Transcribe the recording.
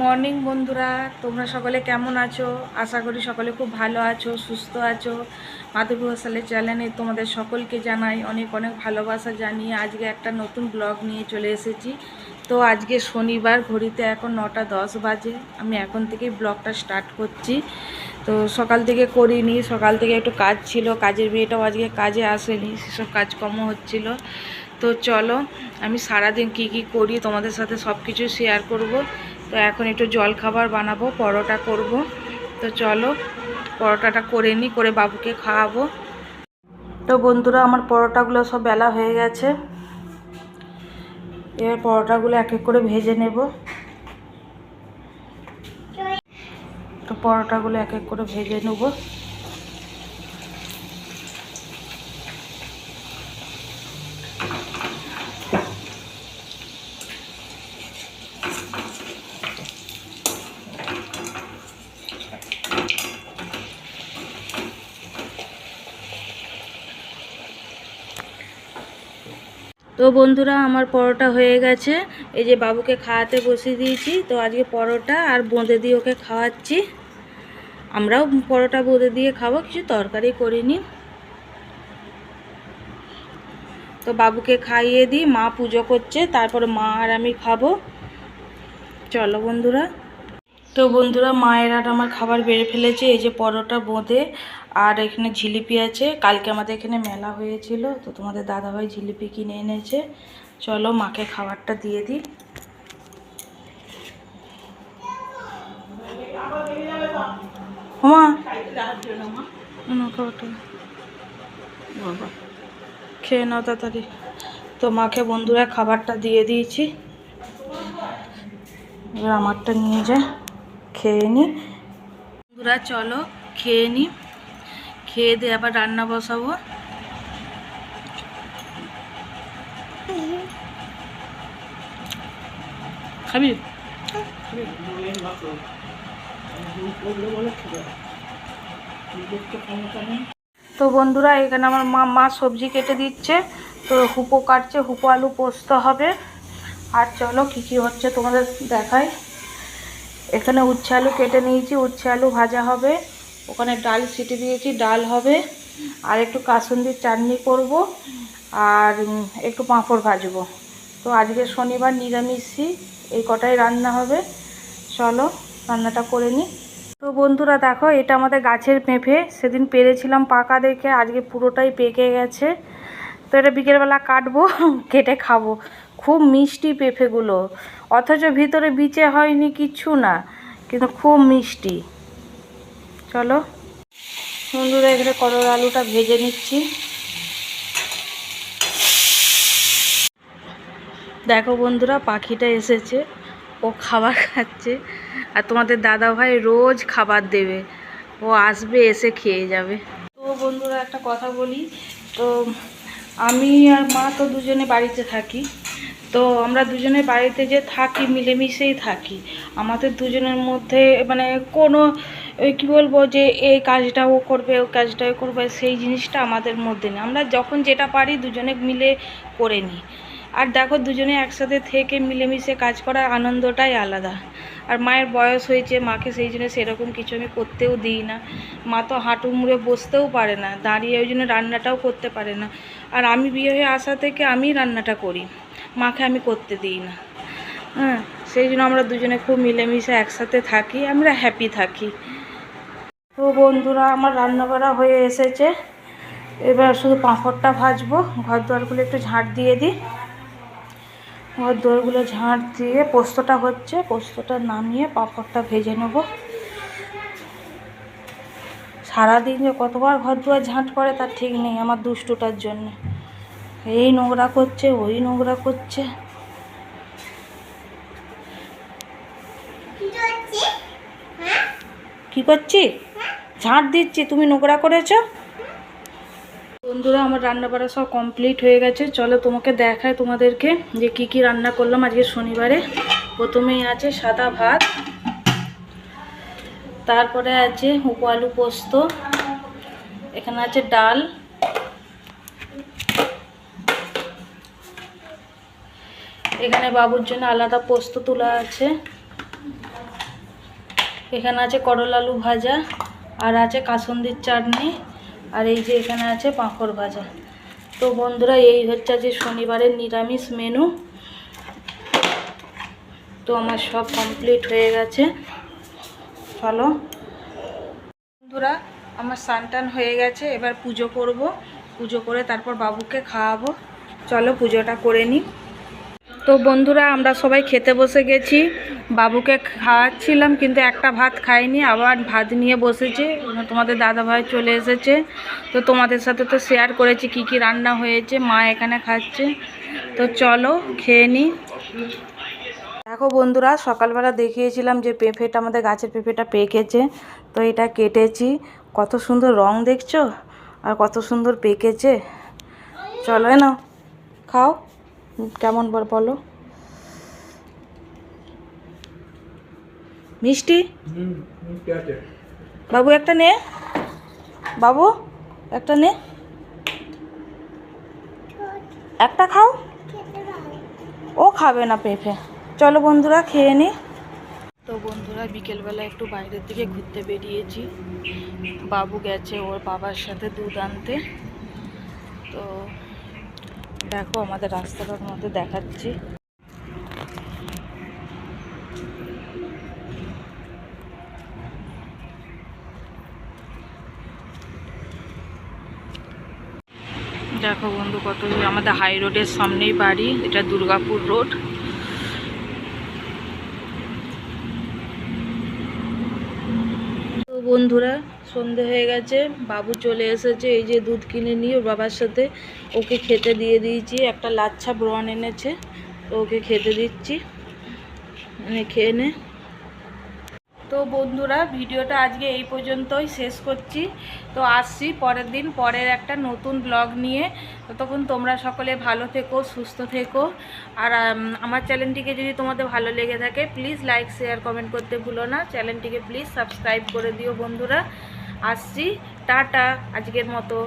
Morning বন্ধুরা, তোমরা সকলে কেমন আছো? আশা করি সকলে খুব ভালো আছো, সুস্থ আছো। মাধবী হোসালের চ্যানেলে তোমাদের সকলকে জানাই অনেক অনেক ভালোবাসা জানিয়ে আজকে একটা নতুন ব্লগ নিয়ে চলে এসেছি। তো আজকে শনিবার, ঘড়িতে এখন নটা দশ বাজে, আমি এখন থেকেই ব্লগটা স্টার্ট করছি। তো সকাল থেকে করিনি, সকাল থেকে একটু কাজ ছিল, কাজের মেয়েটাও আজকে কাজে আসেনি, সেসব কাজকর্ম হচ্ছিল। তো চলো, আমি সারাদিন কি কি করি, তোমাদের সাথে সব কিছু শেয়ার করব। তো এখন একটু জল খাবার বানাবো, পরোটা করব। তো চলো, পরোটাটা করে নিই, করে বাবুকে খাওয়াবো। তো বন্ধুরা, আমার পরোটাগুলো সব বেলা হয়ে গেছে। এবার পরোটাগুলো এক এক করে ভেজে নেব। তো পরোটাগুলো এক এক করে ভেজে নেব। তো বন্ধুরা, আমার পরোটা হয়ে গেছে। এই যে বাবুকে খাওয়াতে বসিয়ে দিয়েছি। তো আজকে পরোটা আর বোঁদে দিয়ে ওকে খাওয়াচ্ছি। আমরাও পরোটা বোঁদে দিয়ে খাব, কিছু তরকারি করিনি। তো বাবুকে খাইয়ে দিই, মা পুজো করছে, তারপরে মা আর আমি খাব। চলো বন্ধুরা। তো বন্ধুরা, মায়ের আর আমার খাবার বেড়ে ফেলেছে। এই যে পরোটা, বোঁদে আর এখানে জিলিপি আছে। কালকে আমাদের এখানে মেলা হয়েছিল, তো তোমাদের দাদাভাই জিলিপি কিনে এনেছে। চলো মাকে খাবারটা দিয়ে দিই। মা খাবারটা খেয়ে নাও তাড়াতাড়ি। তো মাকে বন্ধুরা খাবারটা দিয়ে দিয়েছি। এবার আমারটা নিয়ে যায়। খেয়ে নি। বন্ধুরা চলো খেয়ে নি। খেয়ে দিয়ে আবার রান্না বসাবো। খাবি? তো বন্ধুরা এখানে আমার মা মা সবজি কেটে দিচ্ছে। তো হুপো কাটছে হুপো আলু পোস্ত হবে। আর চলো কী কী হচ্ছে তোমাদের দেখাই। এখানে উচ্ছে আলু কেটে নিয়েছি উচ্ছে আলু ভাজা হবে। ওখানে ডাল সিটি দিয়েছি, ডাল হবে। আর একটু কাসুন্দির চাটনি করব আর একটু পাঁপড় ভাজবো। তো আজকে শনিবার নিরামিষই, এই কটাই রান্না হবে। চলো, রান্নাটা করে নিই। তো বন্ধুরা দেখো, এটা আমাদের গাছের পেঁপে। সেদিন পেরেছিলাম পাকা দেখে, আজকে পুরোটাই পেকে গেছে। তো এটা বিকেলবেলা কাটবো, কেটে খাব। খুব মিষ্টি পেঁপেগুলো। অথচ ভিতরে বিচে হয়নি কিচ্ছু না, কিন্তু খুব মিষ্টি। চলো, বন্ধুরা, এখানে করলা আলুটা ভেজে নিচ্ছি। দেখো বন্ধুরা, পাখিটা এসেছে, ও খাবার খাচ্ছে, আর তোমাদের দাদা ভাই রোজ খাবার দেবে। ও আসবে, এসে খেয়ে যাবে। তো বন্ধুরা, একটা কথা বলি, তো আমি আর মা তো দুজনে বাড়িতে থাকি। তো আমরা দুজনে বাড়িতে যে থাকি, মিলেমিশেই থাকি। আমাদের দুজনের মধ্যে মানে কোনো, ওই কী বলব যে এই কাজটা ও করবে, ও কাজটা ও করবে, সেই জিনিসটা আমাদের মধ্যে নেই। আমরা যখন যেটা পারি দুজনে মিলে করে নিই। আর দেখো, দুজনে একসাথে থেকে মিলেমিশে কাজ করার আনন্দটাই আলাদা। আর মায়ের বয়স হয়েছে, মাকে সেই জন্য সেরকম কিছু আমি করতেও দিই না। মা তো হাঁটু মুড়ে বসতেও পারে না, দাঁড়িয়ে ওই জন্য রান্নাটাও করতে পারে না। আর আমি বিয়ে হয়ে আসা থেকে আমি রান্নাটা করি। মাকে আমি করতে দিই না। হ্যাঁ সেই জন্য আমরা দুজনে খুব মিলেমিশে একসাথে থাকি, আমরা হ্যাপি থাকি। তো বন্ধুরা, আমার রান্না করা হয়ে এসেছে। এবার শুধু পাঁপড়টা ভাজবো ঘর দুয়ারগুলো একটু ঝাঁট দিয়ে দিই। ঘর দুয়ারগুলো ঝাঁট দিয়ে পোস্তটা হচ্ছে, পোস্তটা নামিয়ে পাঁপড়টা ভেজে নেব। সারাদিন যে কতবার ঘর দুয়ার ঝাঁট করে তার ঠিক নেই, আমার দুষ্টুটার জন্য। এই নোংরা করছে ওই নোংরা করছে। কি করছি? ঝাঁট দিচ্ছি তুমি নোংরা করেছ? বন্ধুরা আমার রান্না বাড়া সব কমপ্লিট হয়ে গেছে। চলো তোমাকে দেখায় তোমাদেরকে যে কি কি রান্না করলাম আজকে শনিবারে। প্রথমেই আছে সাদা ভাত তারপরে আছে উপ আলু পোস্ত এখানে আছে ডাল এখানে বাবুর জন্য আলাদা পোস্ত তোলা আছে। এখানে আছে করলা আলু ভাজা, আর আছে কাসন্দির চাটনি, আর এই যে এখানে আছে পাঁপড় ভাজা। তো বন্ধুরা, এই হচ্ছে যে শনিবারের নিরামিষ মেনু তো আমার সব কমপ্লিট হয়ে গেছে। চলো। বন্ধুরা, আমার স্নান হয়ে গেছে, এবার পুজো করব। পুজো করে তারপর বাবুকে খাওয়াবো। চলো পুজোটা করে নিই। তো বন্ধুরা, আমরা সবাই খেতে বসে গেছি। বাবুকে খাওয়াচ্ছিলাম, কিন্তু একটা ভাত খাইনি, আবার ভাত নিয়ে বসেছে। তোমাদের দাদা ভাই চলে এসেছে। তো তোমাদের সাথে তো শেয়ার করেছি কি কি রান্না হয়েছে, মা এখানে খাচ্ছে। তো চলো, খেয়ে নিই দেখো বন্ধুরা, সকালবেলা দেখিয়েছিলাম যে পেঁপেটা, আমাদের গাছের পেঁপেটা পেকেছে। তো এটা কেটেছি। কত সুন্দর রং দেখছ? আর কত সুন্দর পেকেছে। চলো না খাও। কেমন বল বলো? মিষ্টি? বাবু একটা নে। বাবু একটা নে। একটা খাও। ও খাবে না পেঁপে। চলো বন্ধুরা খেয়ে নি। তো বন্ধুরা বিকেলবেলা একটু বাইরের দিকে ঘুরতে বেরিয়েছি। বাবু গেছে ওর বাবার সাথে দুধ আনতে। তো দেখো আমাদের রাস্তাটার মধ্যে দেখাচ্ছি। দেখো বন্ধু কত আমাদের হাই রোডের সামনেই বাড়ি, এটা দুর্গাপুর রোড বন্ধুরা, সন্ধে হয়ে গেছে, বাবু চলে এসেছে, এই যে দুধ কিনে নিয়ে ওর বাবার সাথে ওকে খেতে দিয়ে দিয়েছি, একটা লাচ্ছা ব্রন এনেছে ওকে খেতে দিচ্ছি। মানে খেয়ে নে। তো বন্ধুরা, ভিডিওটা আজকে এই পর্যন্তই শেষ করছি। তো আসছি পরের দিন, পরের একটা নতুন ব্লগ নিয়ে। ততক্ষণ তোমরা সকলে ভালো থেকো, সুস্থ থেকো। আর আমার চ্যানেলটিকে যদি তোমাদের ভালো লেগে থাকে প্লিজ লাইক শেয়ার কমেন্ট করতে ভুলো না। চ্যানেলটিকে প্লিজ সাবস্ক্রাইব করে দিও বন্ধুরা। আসছি, টাটা, আজকের মতো।